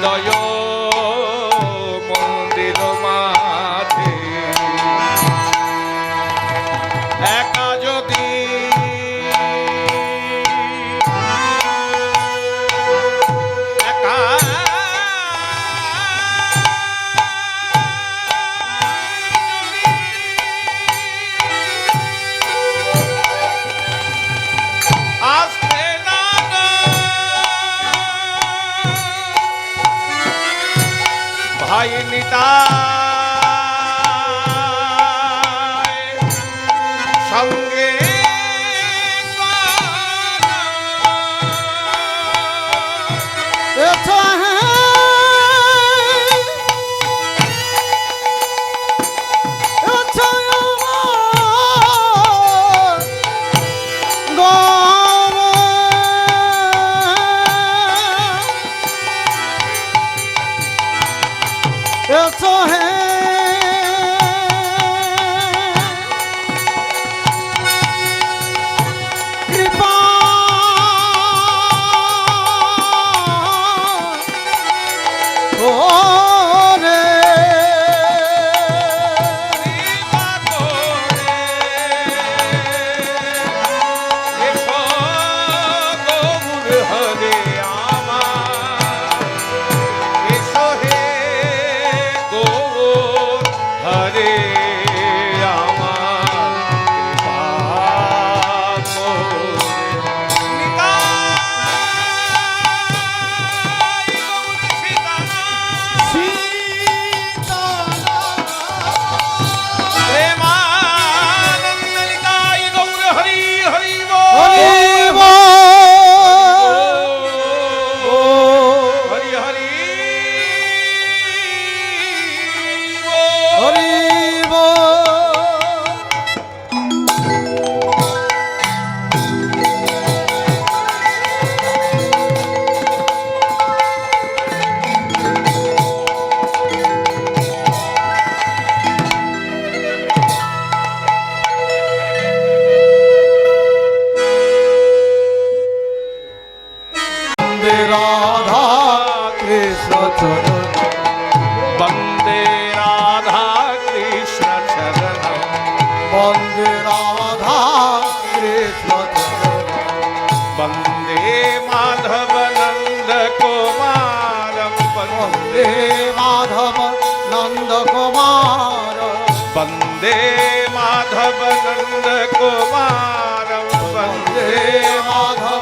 Dayo. વંદે માધવ નંદ કુમાર વંદે માધવ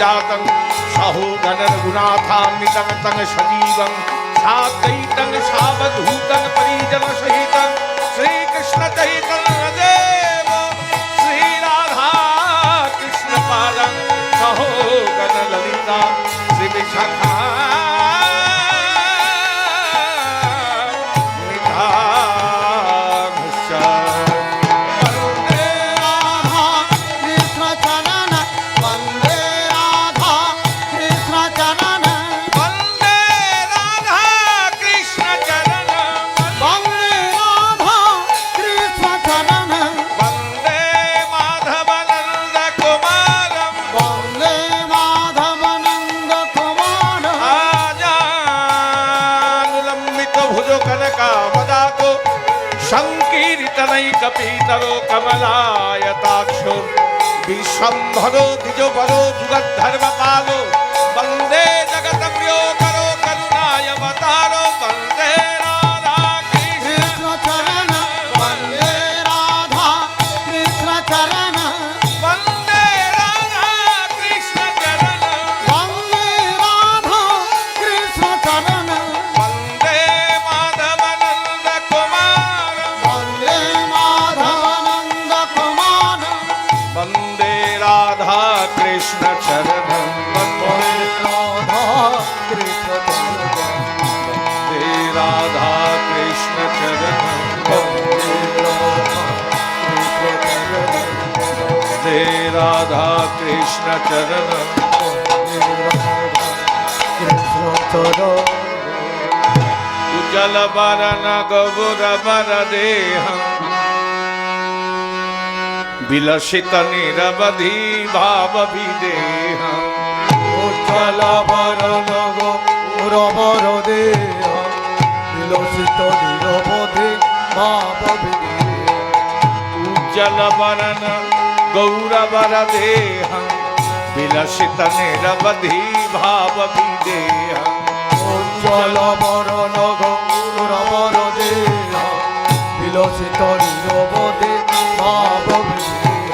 जातं सहोघन रघुनाथान्वितं तं सजीवं साद्वैतं सावधूतं परिजन सहितं, श्रीकृष्ण चैतन्यदेव श्रीराधा कृष्णपालं सहोघन ललिता श्रीविशाखा নৈকপীতর কমলায়তাক্ষর। বিশ্বম্ভর দ্বিজবর যুগধর্মপাল বন্দে জগৎ প্রিয় করো করুণায় অবতারো। कृष्ण चरण उज्जल वरन गौर वर देहं विलसित निरवधि भाव विदेहम् উজ্জ্বল বরণ গৌরবর দেহ বিলসিত নিরবধি ভাব उज्जल वरन गौरवर देह বিলাসিতা নিরবধি ভাব বিদেহ। উজ্জ্বল মরণ গৌর মর দেহ। বিলাসিত নিরবধি ভাব বিদেহ।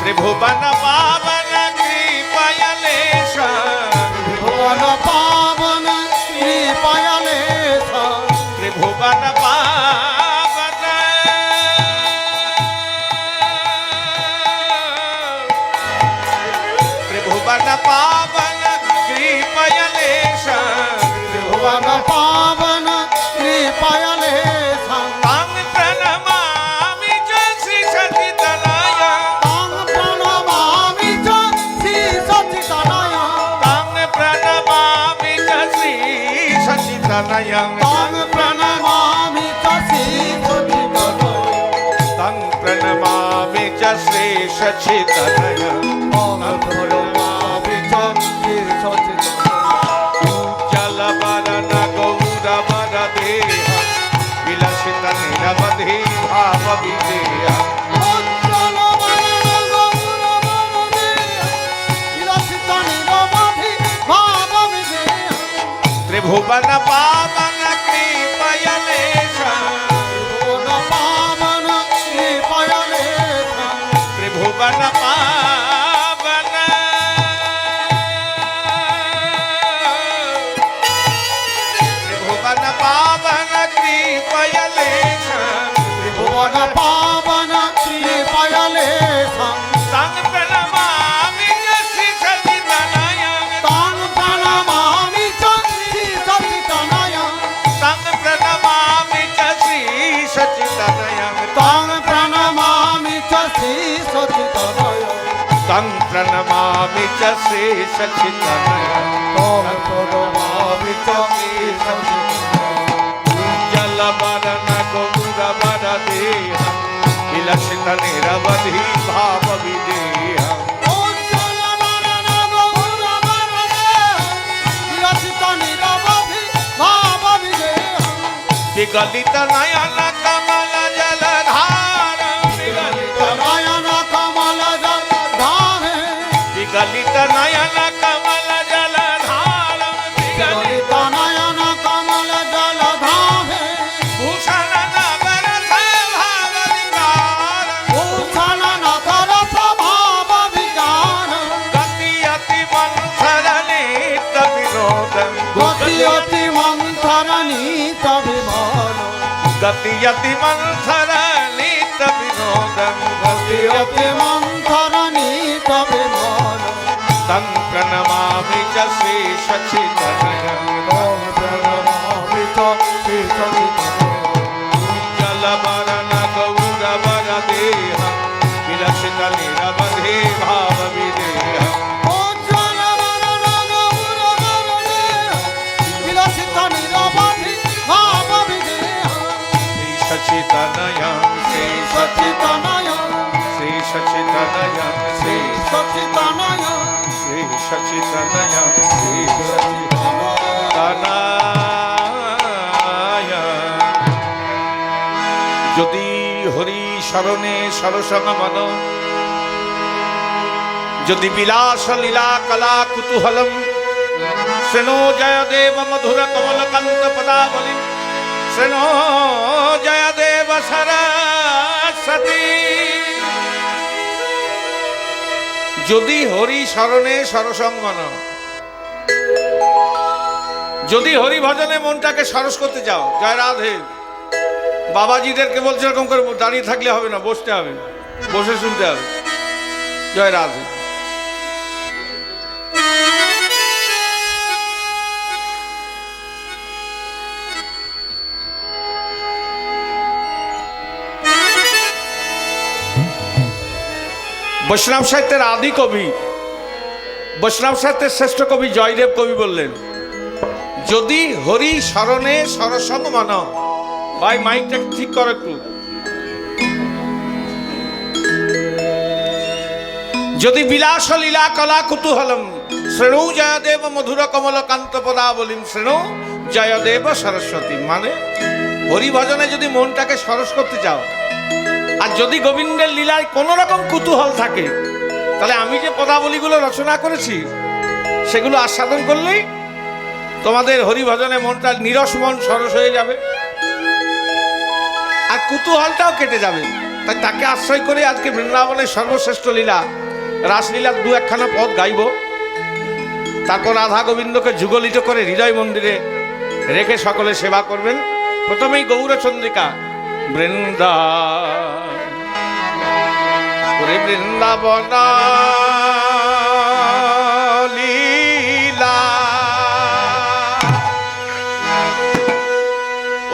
ত্রিভুবন পাবন কৃপয়লেশ ত্রিভুবন পাবন কৃপয়লেশ ত্রিভুবন পাবন पावन कृपयले संग भुवन पावन कृपयले संग प्रणमामि च श्री सचितनय तां प्रणमामि च श्री सचितनय तां प्रणमामि च श्री सचितनय तां प्रणमामि च श्री सचितनय तां प्रणमामि च श्री सचितनय त्रिभुवन पावन कृपयलेश त्रिभुवन पावन कृपयलेश त्रिभुवन पावन त्रिभुवन पावन स्वामी च श्रीसचितन ओम स्वामी च कमला গতি মন্থরা নিত বিনোদন গতি অতি মন্থরণী তবে মন তং প্রণমামি চ শ্রী সচিতনয়ন প্রণমামিত শ্রীসচিত জলবরণ গৌরবর দেহ বিলসিত নিরবধি যদি হরি স্মরণে সরসঙ্গ মন যদি বিলাস লীলা কলা কুতূহলম, শৃণো জয় দেব মধুর কমল কান্ত পদাবলি, শৃণো জয় যদি হরি স্মরণে সরসঙ্গন যদি হরি ভজনে মনটাকে সরস করতে চাও জয় রাধে। বাবাজিদেরকে বলছে এরকম করে দাঁড়িয়ে থাকলে হবে না, বসতে হবে, বসে শুনতে হবে। জয় রাধে। বৈষ্ণব সাহিত্যের আদি কবি, বৈষ্ণব সাহিত্যের শ্রেষ্ঠ কবি জয়দেব কবি বললেন, যদি হরি স্মরণে সরসঙ্গ মান, ভাই মাইকটা ঠিক করো একটু। যদি বিলাস লীলা কলা কুতূহলম, শ্রেণু জয়দেব মধুর কমল কান্ত পদাবলিম, শ্রেণু জয়দেব সরস্বতী। মানে হরিভজনে যদি মনটাকে সরস করতে চাও আর যদি গোবিন্দের লীলায় কোনো রকম কুতূহল থাকে, তাহলে আমি যে পদাবলীগুলো রচনা করেছি, সেগুলো আস্বাদন করলেই তোমাদের হরিভজনে মনটা নিরস মন সরস হয়ে যাবে। আর কুতূহলটাও কেটে যাবে। তাই তাকে আশ্রয় করে আজকে বৃন্দাবনের সর্বশ্রেষ্ঠ লীলা, রাসলীলার দু একখানা পদ গাইব। তারপর রাধা গোবিন্দকে যুগলিত করে হৃদয় মন্দিরে রেখে সকলে সেবা করবেন। প্রথমেই গৌরচন্দ্রিকা, বৃন্দা। ওরে বৃন্দাবন লীলা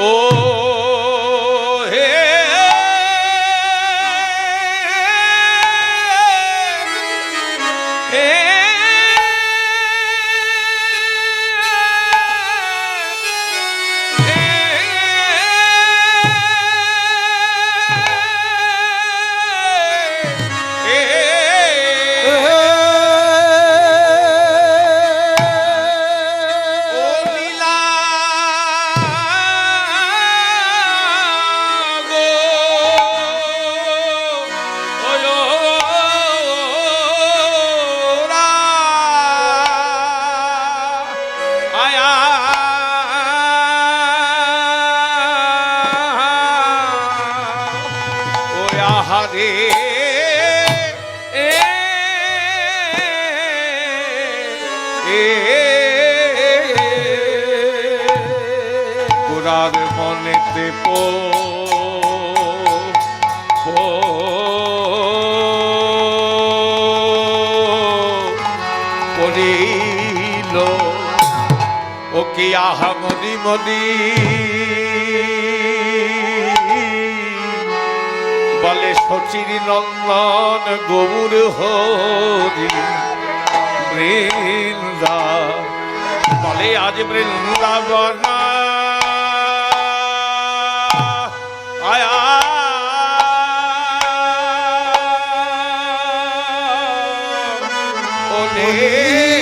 ও আহারে এ গোরার মনেতে পো পড়িল ও কি আহা মদি মদি বলে শচির নন্দন গৌর হরি। বৃন্দা বলে আজ বৃন্দাবন। আয়া। ওলে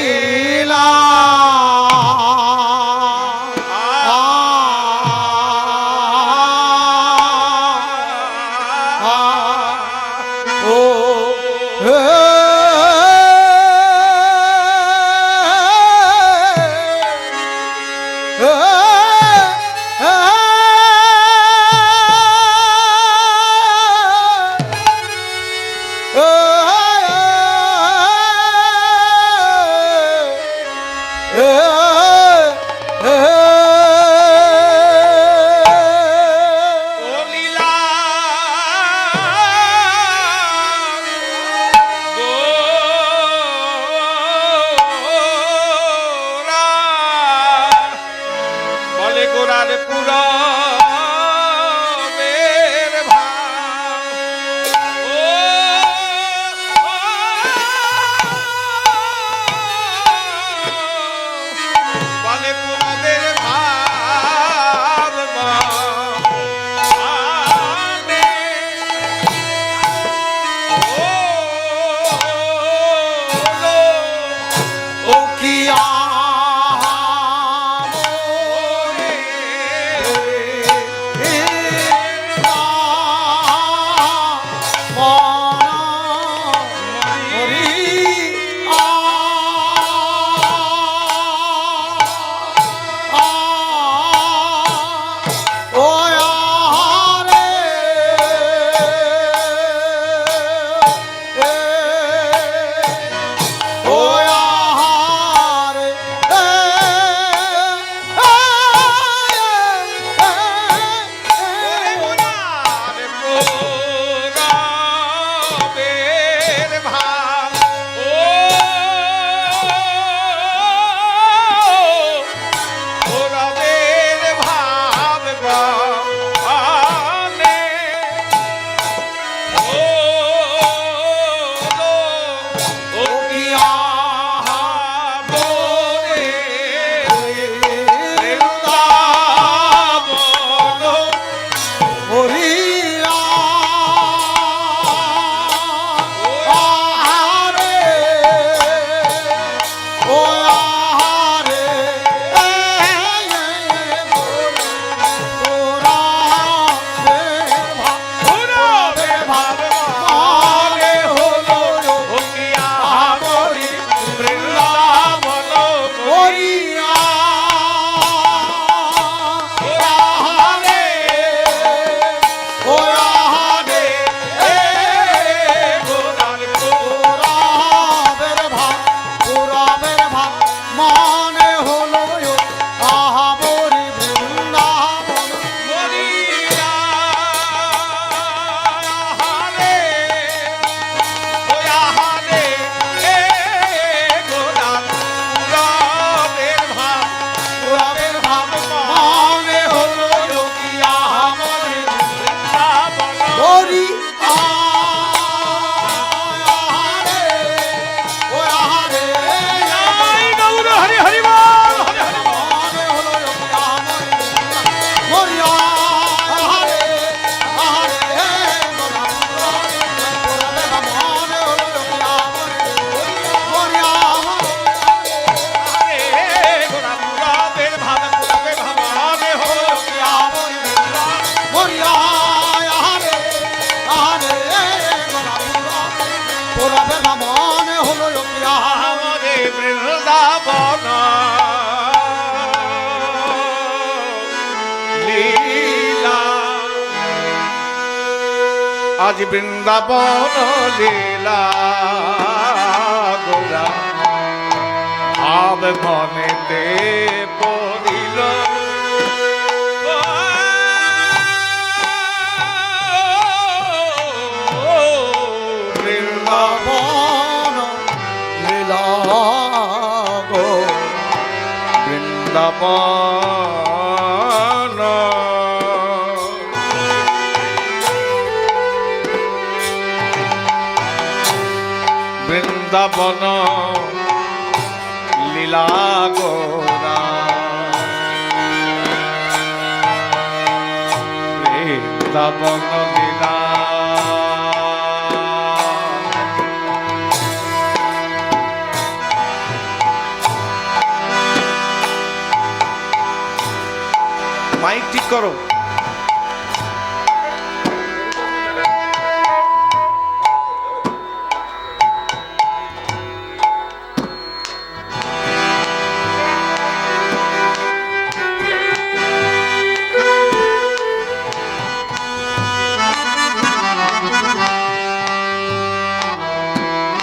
রবে বামন হলো রে বৃন্দাবন। লীলা। আজ বৃন্দাবন লীলা গোরা। ভাব মনেতে মন বৃন্দাবন লীলা গোরা। বৃন্দাবন করো।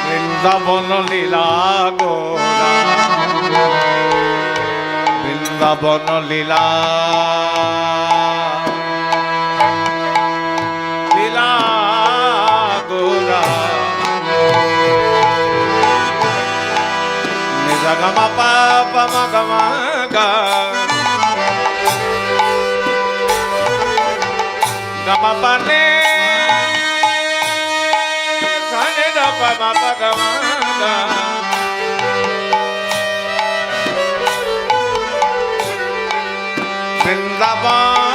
বৃন্দাবন লীলা গোরা। বৃন্দাবন লীলা। గమ పాప మగమ గమ పనే సని దప మప గమ బృందావన్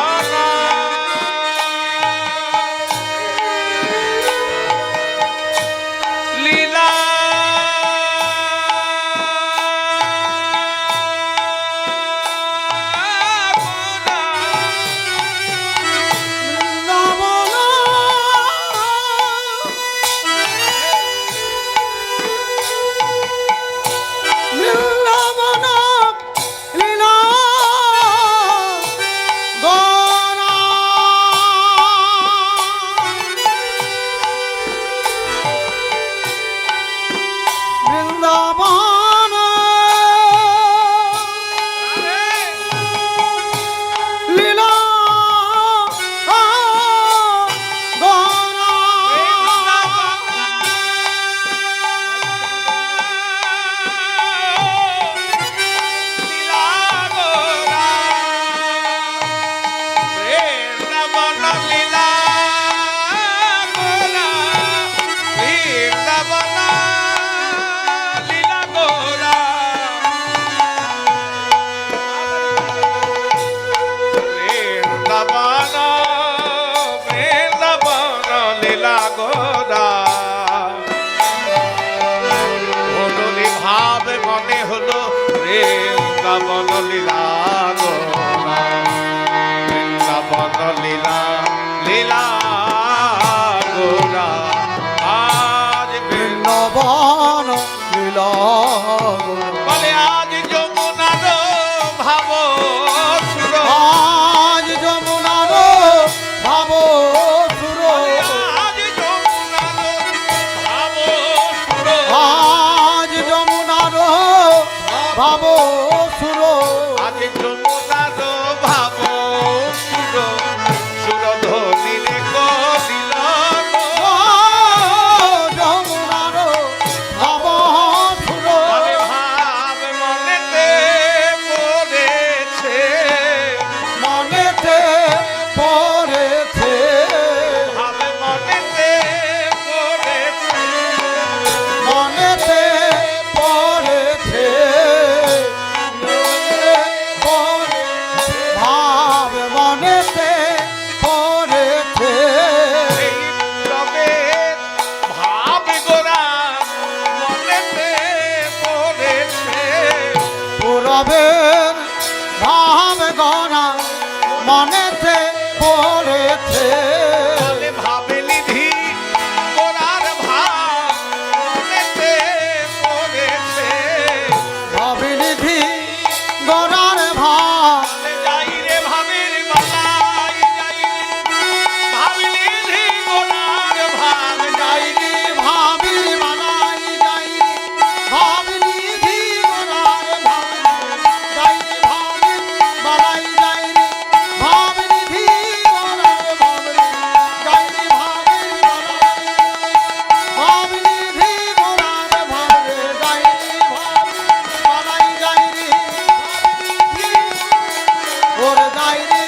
ভাবো মোর যাইরে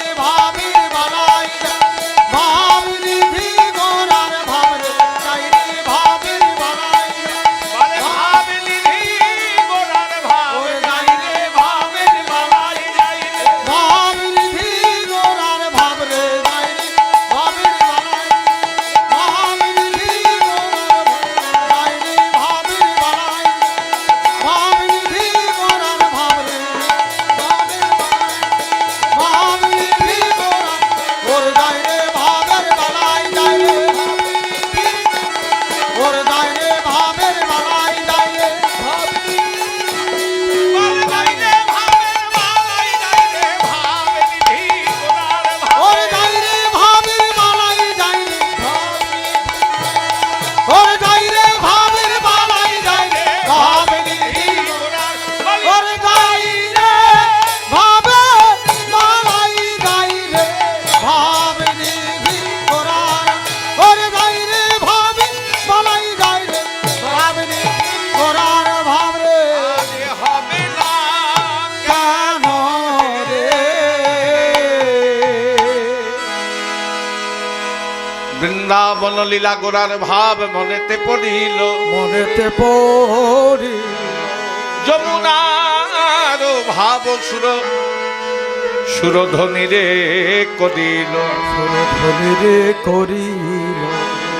বৃন্দাবন লীলা গোড়ার ভাব মনেতে পড়িল। মনেতে পড়ি যমুনার ভাব সুর সুরধ্বনি রে করিল। সুরধ্বনি রে করি